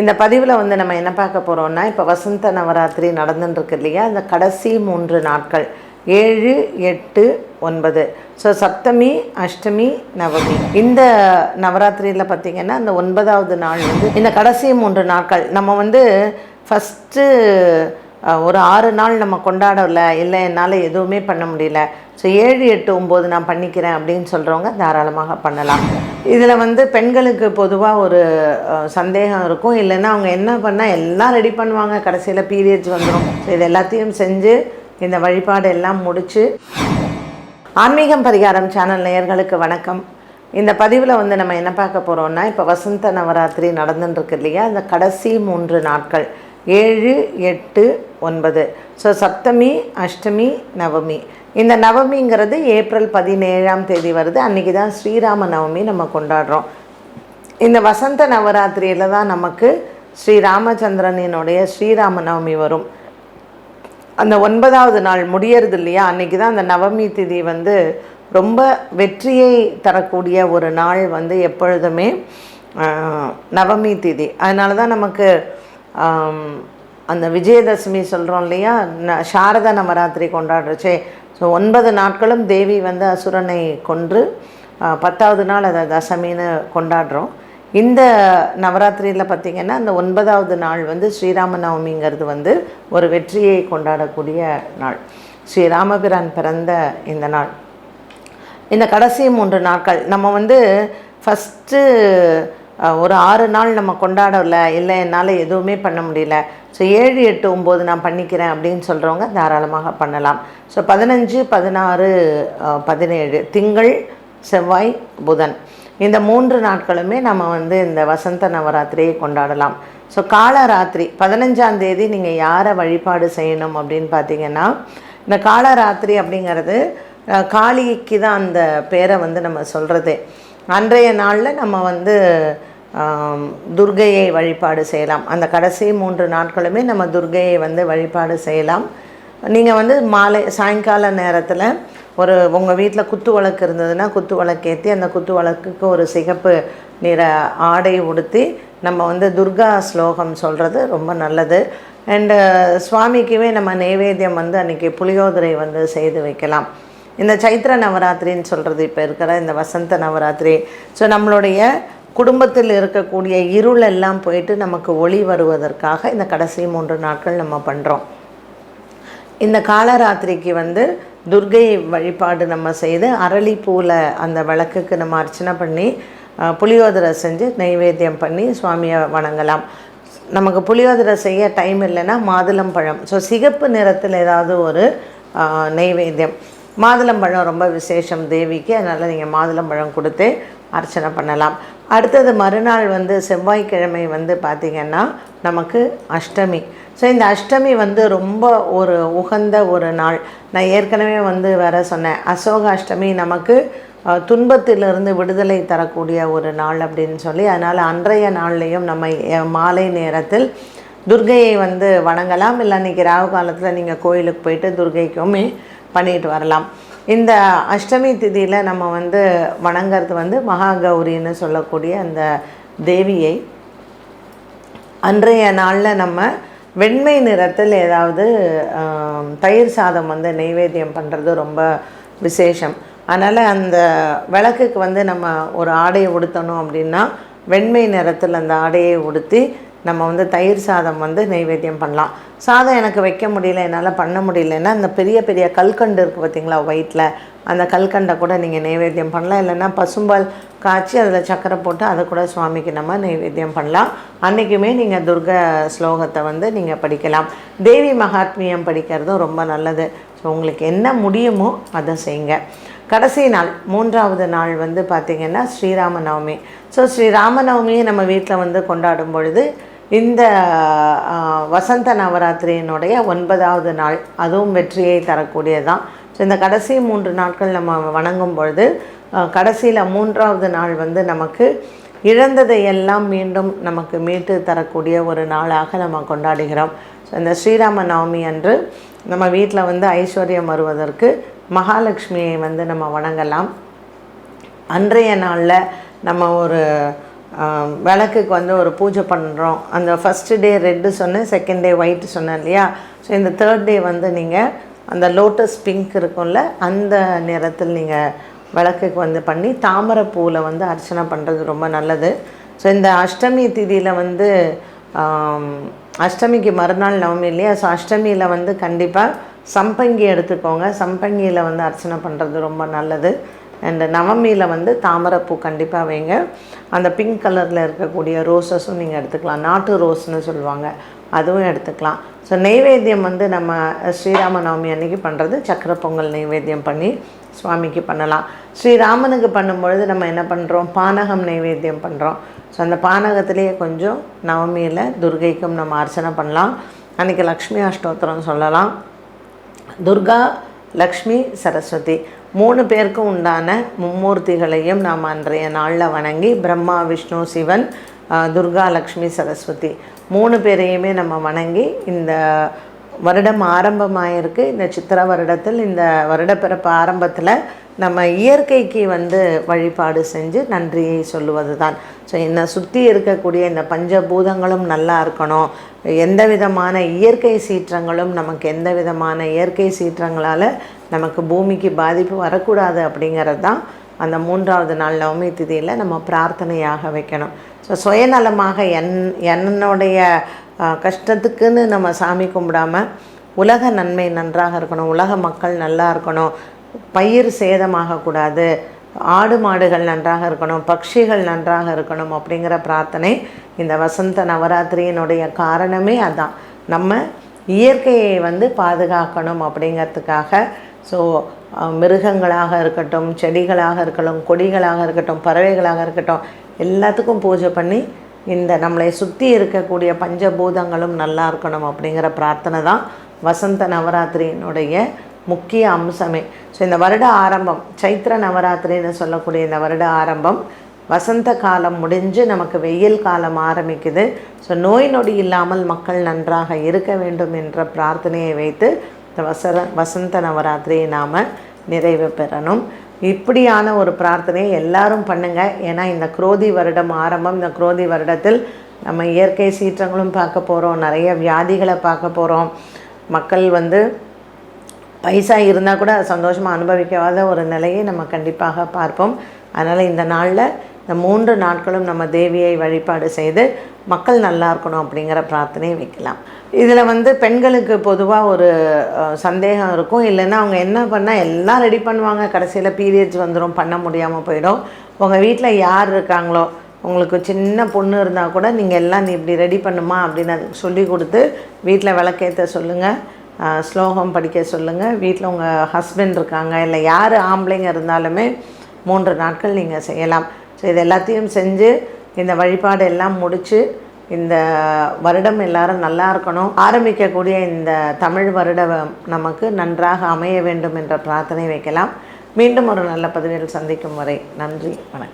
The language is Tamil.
இந்த பதிவில் வந்து நம்ம என்ன பார்க்க போகிறோம்னா இப்போ வசந்த நவராத்திரி நடந்துட்டுருக்கு இல்லையா? இந்த கடைசி மூன்று நாட்கள் ஏழு எட்டு ஒன்பது. ஸோ சப்தமி அஷ்டமி நவமி. இந்த நவராத்திரியில் பார்த்திங்கன்னா இந்த ஒன்பதாவது நாள் வந்து இந்த கடைசி மூன்று நாட்கள் நம்ம வந்து ஃபஸ்ட்டு ஒரு ஆறு நாள் நம்ம கொண்டாடல இல்லை என்னால் எதுவுமே பண்ண முடியல. ஸோ ஏழு எட்டு ஒம்பது நான் பண்ணிக்கிறேன் அப்படின்னு சொல்கிறவங்க தாராளமாக பண்ணலாம். இதில் வந்து பெண்களுக்கு பொதுவாக ஒரு சந்தேகம் இருக்கும். இல்லைன்னா அவங்க என்ன பண்ணால் எல்லாம் ரெடி பண்ணுவாங்க. கடைசியில் பீரியட்ஸ் வந்துடும் இது எல்லாத்தையும் செஞ்சு இந்த வழிபாடு எல்லாம் முடித்து ஆன்மீகம் பரிகாரம் சேனல் நேயர்களுக்கு வணக்கம். இந்த பதிவில் வந்து நம்ம என்ன பார்க்க போகிறோம்னா இப்போ வசந்த நவராத்திரி நடந்துட்டுருக்கு இல்லையா? இந்த கடைசி மூன்று நாட்கள். ஏழு எட்டு ஒன்பது. ஸோ சப்தமி அஷ்டமி நவமி. இந்த நவமிங்கிறது ஏப்ரல் பதினேழாம் தேதி வருது. அன்றைக்கி தான் ஸ்ரீராம நவமி நம்ம கொண்டாடுறோம். இந்த வசந்த நவராத்திரியில் தான் நமக்கு ஸ்ரீ ராமச்சந்திரனினுடைய ஸ்ரீராம நவமி வரும். அந்த ஒன்பதாவது நாள் முடியறது இல்லையா? அன்றைக்கி தான் அந்த நவமி திதி வந்து ரொம்ப வெற்றியை தரக்கூடிய ஒரு நாள் வந்து எப்பொழுதுமே நவமி திதி. அதனால தான் நமக்கு அந்த விஜயதசமி சொல்கிறோம் இல்லையா? ந சாரத நவராத்திரி கொண்டாடுறச்சே. ஸோ ஒன்பது நாட்களும் தேவி வந்து அசுரனை கொன்று பத்தாவது நாள் அதை தசமின்னு கொண்டாடுறோம். இந்த நவராத்திரியில் பார்த்திங்கன்னா அந்த ஒன்பதாவது நாள் வந்து ஸ்ரீராம நவமிங்கிறது வந்து ஒரு வெற்றியை கொண்டாடக்கூடிய நாள். ஸ்ரீராமபிரான் பிறந்த இந்த நாள். இந்த கடைசி மூன்று நாட்கள். நம்ம வந்து ஃபஸ்ட்டு ஒரு ஆறு நாள் நம்ம கொண்டாடல இல்லை என்னால் எதுவுமே பண்ண முடியல. ஸோ ஏழு எட்டு ஒம்பது நான் பண்ணிக்கிறேன் அப்படின்னு சொல்கிறவங்க தாராளமாக பண்ணலாம். ஸோ பதினஞ்சு பதினாறு பதினேழு திங்கள் செவ்வாய் புதன். இந்த மூன்று நாட்களுமே நம்ம வந்து இந்த வசந்த நவராத்திரியை கொண்டாடலாம். ஸோ காலராத்திரி பதினஞ்சாம் தேதி நீங்கள் யாரை வழிபாடு செய்யணும் அப்படின்னு பார்த்தீங்கன்னா இந்த காலராத்திரி அப்படிங்கிறது காளிக்கு தான் அந்த பேரை வந்து நம்ம சொல்கிறது அன்றைய நாளில் நம்ம வந்து துர்கையை துர்க்கையை வழிபாடு செய்யலாம். அந்த கடைசி மூன்று நாட்களுமே நம்ம துர்கையை வந்து வழிபாடு செய்யலாம். நீங்கள் வந்து மாலை சாயங்கால நேரத்தில் ஒரு உங்கள் வீட்டில் குத்து விளக்கு இருந்ததுன்னா குத்து விளக்கு ஏற்றி அந்த குத்து விளக்குக்கு ஒரு சிகப்பு நிற ஆடை உடுத்தி நம்ம வந்து துர்கா ஸ்லோகம் சொல்கிறது ரொம்ப நல்லது. அண்டு சுவாமிக்குமே நம்ம நைவேத்தியம் வந்து அன்றைக்கி புளியோதரை வந்து செய்து வைக்கலாம். இந்த சைத்திர நவராத்திரின்னு சொல்கிறது இப்போ இருக்கிற இந்த வசந்த நவராத்திரி. ஸோ நம்மளுடைய குடும்பத்தில் இருக்கக்கூடிய இருள் எல்லாம் போயிட்டு நமக்கு ஒளி வருவதற்காக இந்த கடைசி மூன்று நாட்கள் நம்ம பண்ணுறோம் இந்த காலராத்திரிக்கு வந்து துர்கை வழிபாடு நம்ம செய்து அரளிப்பூவில் அந்த விளக்குக்கு நம்ம அர்ச்சனை பண்ணி புளியோதரை செஞ்சு நைவேத்தியம் பண்ணி சுவாமியை வணங்கலாம். நமக்கு புளியோதரை செய்ய டைம் இல்லைன்னா மாதுளம்பழம். ஸோ சிகப்பு நிறத்தில் ஏதாவது ஒரு நைவேத்தியம். மாதுளம்பழம் ரொம்ப விசேஷம் தேவிக்கு அதனால் நீங்கள் மாதுளம்பழம் கொடுத்து அர்ச்சனை பண்ணலாம். அடுத்தது மறுநாள் வந்து செவ்வாய்க்கிழமை வந்து பார்த்திங்கன்னா நமக்கு அஷ்டமி. ஸோ இந்த அஷ்டமி வந்து ரொம்ப ஒரு உகந்த ஒரு நாள். நான் ஏற்கனவே வந்து வர சொன்னேன். அசோக அஷ்டமி நமக்கு துன்பத்திலிருந்து விடுதலை தரக்கூடிய ஒரு நாள் அப்படின்னு சொல்லி அதனால் அன்றைய நாள்லேயும் நம்ம மாலை நேரத்தில் துர்கையை வந்து வணங்கலாம். இல்லை அன்றைக்கி ராகு காலத்தில் நீங்கள் கோயிலுக்கு போயிட்டு துர்கைக்குமே பண்ணிட்டு வரலாம். இந்த அஷ்டமி திதியில் நம்ம வந்து வணங்குறது வந்து மகா கௌரின்னு சொல்லக்கூடிய அந்த தேவியை. அன்றைய நாளில் நம்ம வெண்மை நிறத்தில் ஏதாவது தயிர் சாதம் வந்து நெய்வேத்தியம் பண்ணுறது ரொம்ப விசேஷம். அதனால் அந்த விளக்குக்கு வந்து நம்ம ஒரு ஆடையை உடுத்தணும் அப்படின்னா வெண்மை நிறத்தில் அந்த ஆடையை உடுத்தி நம்ம வந்து தயிர் சாதம் வந்து நெய்வேத்தியம் பண்ணலாம். சாதம் எனக்கு வைக்க முடியல என்னால் பண்ண முடியலன்னா அந்த பெரிய பெரிய கல்கண்டு இருக்குது பார்த்தீங்களா ஒயிட்டில் அந்த கல்கண்டை கூட நீங்கள் நைவேத்தியம் பண்ணலாம். இல்லைன்னா பசும்பால் காய்ச்சி அதில் சக்கரை போட்டு அதை கூட சுவாமிக்கு நம்ம நைவேத்தியம் பண்ணலாம். அன்றைக்குமே நீங்கள் துர்க ஸ்லோகத்தை வந்து நீங்கள் படிக்கலாம். தேவி மகாத்மியம் படிக்கிறதும் ரொம்ப நல்லது. ஸோ உங்களுக்கு என்ன முடியுமோ அதை செய்யுங்க. கடைசி நாள் மூன்றாவது நாள் வந்து பார்த்திங்கன்னா ஸ்ரீராம நவமி. ஸோ ஸ்ரீராம நவமியை நம்ம வீட்டில் வந்து கொண்டாடும் பொழுது இந்த வசந்த நவராத்திரியினுடைய ஒன்பதாவது நாள் அதுவும் வெற்றியை தரக்கூடியதான் ஸோ இந்த கடைசி மூன்று நாட்கள் நம்ம வணங்கும் பொழுது கடைசியில் மூன்றாவது நாள் வந்து நமக்கு இழந்ததை எல்லாம் மீண்டும் நமக்கு மீட்டு தரக்கூடிய ஒரு நாளாக நம்ம கொண்டாடுகிறோம். ஸோ இந்த ஸ்ரீராம நவமி அன்று நம்ம வீட்டில் வந்து ஐஸ்வர்யம் வருவதற்கு மகாலட்சுமியை வந்து நம்ம வணங்கலாம். அன்றைய நாளில் நம்ம ஒரு விளக்குக்கு வந்து ஒரு பூஜை பண்ணுறோம் அந்த ஃபஸ்ட்டு டே ரெட்டு சொன்னேன் செகண்ட் டே ஒயிட் சொன்னேன் இல்லையா? ஸோ இந்த தேர்ட் டே வந்து நீங்கள் அந்த லோட்டஸ் பிங்க் இருக்கும்ல அந்த நிறத்தில் நீங்கள் விளக்குக்கு வந்து பண்ணி தாமரை பூவில் வந்து அர்ச்சனை பண்ணுறது ரொம்ப நல்லது. ஸோ இந்த அஷ்டமி திதியில் வந்து அஷ்டமிக்கு மறுநாள் நவமி இல்லையா? ஸோ அஷ்டமியில் வந்து கண்டிப்பாக சம்பங்கி எடுத்துக்கோங்க. சம்பங்கியில் வந்து அர்ச்சனை பண்ணுறது ரொம்ப நல்லது. அண்ட் நவமியில் வந்து தாமரைப்பூ கண்டிப்பாக வைங்க. அந்த பிங்க் கலரில் இருக்கக்கூடிய ரோஸஸும் நீங்கள் எடுத்துக்கலாம். நாட்டு ரோஸ்னு சொல்லுவாங்க. அதுவும் எடுத்துக்கலாம். ஸோ நெய்வேத்தியம் வந்து நம்ம ஸ்ரீராம நவமி அன்னைக்கு பண்ணுறது சக்கரை பொங்கல் நெய்வேத்தியம் பண்ணி சுவாமிக்கு பண்ணலாம். ஸ்ரீராமனுக்கு பண்ணும்பொழுது நம்ம என்ன பண்ணுறோம் பானகம் நெய்வேத்தியம் பண்ணுறோம் ஸோ அந்த பானகத்திலேயே கொஞ்சம் நவமியில் துர்கைக்கும் நம்ம அர்ச்சனை பண்ணலாம். அன்றைக்கி லக்ஷ்மி அஷ்டோத்திரம் சொல்லலாம். துர்கா லக்ஷ்மி சரஸ்வதி. மூணு பேருக்கும் உண்டான மும்மூர்த்திகளையும் நாம் அன்றைய நாளில் வணங்கி பிரம்மா விஷ்ணு சிவன் துர்கா லக்ஷ்மி சரஸ்வதி மூணு பேரையுமே நம்ம வணங்கி இந்த வருடம் ஆரம்பமாயிருக்கு. இந்த சித்திர வருடத்தில் இந்த வருடப்பிறப்பு ஆரம்பத்தில் நம்ம இயற்கைக்கு வந்து வழிபாடு செஞ்சு நன்றியை சொல்லுவது தான் ஸோ என்னை சுற்றி இருக்கக்கூடிய இந்த பஞ்சபூதங்களும் நல்லா இருக்கணும். எந்த விதமான இயற்கை சீற்றங்களும் நமக்கு எந்த விதமான இயற்கை சீற்றங்களால் நமக்கு பூமிக்கு பாதிப்பு வரக்கூடாது அப்படிங்கிறது தான் அந்த மூன்றாவது நாள் நவமி திதியில் நம்ம பிரார்த்தனையாக வைக்கணும். ஸோ சுயநலமாக என் என்னுடைய கஷ்டத்துக்குன்னு நம்ம சாமி கும்பிடாம உலக நன்மை நன்றாக இருக்கணும் உலக மக்கள் நல்லா இருக்கணும் பயிர் சேதமாகக்கூடாது ஆடு மாடுகள் நன்றாக இருக்கணும் பட்சிகள் நன்றாக இருக்கணும் அப்படிங்கிற பிரார்த்தனை இந்த வசந்த நவராத்திரியினுடைய காரணமே அதான். நம்ம இயற்கையை வந்து பாதுகாக்கணும் அப்படிங்கிறதுக்காக ஸோ மிருகங்களாக இருக்கட்டும் செடிகளாக இருக்கட்டும் கொடிகளாக இருக்கட்டும் பறவைகளாக இருக்கட்டும் எல்லாத்துக்கும் பூஜை பண்ணி இந்த நம்மளை சுற்றி இருக்கக்கூடிய பஞ்சபூதங்களும் நல்லா இருக்கணும் அப்படிங்கிற பிரார்த்தனை தான் வசந்த நவராத்திரியினுடைய முக்கிய அம்சமே. ஸோ இந்த வருட ஆரம்பம் சைத்திர நவராத்திரின்னு சொல்லக்கூடிய இந்த வருட ஆரம்பம் வசந்த காலம் முடிஞ்சு நமக்கு வெயில் காலம் ஆரம்பிக்குது. ஸோ நோய் நொடி இல்லாமல் மக்கள் நன்றாக இருக்க வேண்டும் என்ற பிரார்த்தனையை வைத்து இந்த வசர வசந்த நவராத்திரியை நாம் நிறைவு பெறணும். இப்படியான ஒரு பிரார்த்தனையை எல்லாரும் பண்ணுங்க. ஏன்னா இந்த குரோதி வருடம் ஆரம்பம். இந்த குரோதி வருடத்தில் நம்ம இயற்கை சீற்றங்களும் பார்க்க போகிறோம் நிறைய வியாதிகளை பார்க்க போகிறோம் மக்கள் வந்து பைசா இருந்தால் கூட சந்தோஷமாக அனுபவிக்காத ஒரு நிலையை நம்ம கண்டிப்பாக பார்ப்போம். அதனால் இந்த நாளில் இந்த மூன்று நாட்களும் நம்ம தேவியை வழிபாடு செய்து மக்கள் நல்லா இருக்கணும் அப்படிங்கிற பிரார்த்தனையை வைக்கலாம். இதில் வந்து பெண்களுக்கு பொதுவாக ஒரு சந்தேகம் இருக்கும். இல்லைன்னா அவங்க என்ன பண்ணால் எல்லாம் ரெடி பண்ணுவாங்க. கடைசியில் பீரியட்ஸ் வந்துடும் பண்ண முடியாமல் போயிடும். உங்கள் வீட்டில் யார் இருக்காங்களோ உங்களுக்கு சின்ன பொண்ணு இருந்தால் கூட நீங்கள் எல்லாம் நீ இப்படி ரெடி பண்ணுமா அப்படின்னு அதுக்கு சொல்லி கொடுத்து வீட்டில் விளக்கேற்ற சொல்லுங்கள் ஸ்லோகம் படிக்க சொல்லுங்கள் வீட்டில் உங்கள் ஹஸ்பண்ட் இருக்காங்க. இல்லை யார் ஆம்பளைங்க இருந்தாலுமே மூன்று நாட்கள் நீங்கள் செய்யலாம். ஸோ இது எல்லாத்தையும் செஞ்சு இந்த வழிபாடு எல்லாம் முடித்து இந்த வருடம் எல்லாரும் நல்லா இருக்கணும். ஆரம்பிக்கக்கூடிய இந்த தமிழ் வருடம் நமக்கு நன்றாக அமைய வேண்டும் என்ற பிரார்த்தனை வைக்கலாம். மீண்டும் ஒரு நல்ல பதிவில் சந்திக்கும் வரை நன்றி வணக்கம்.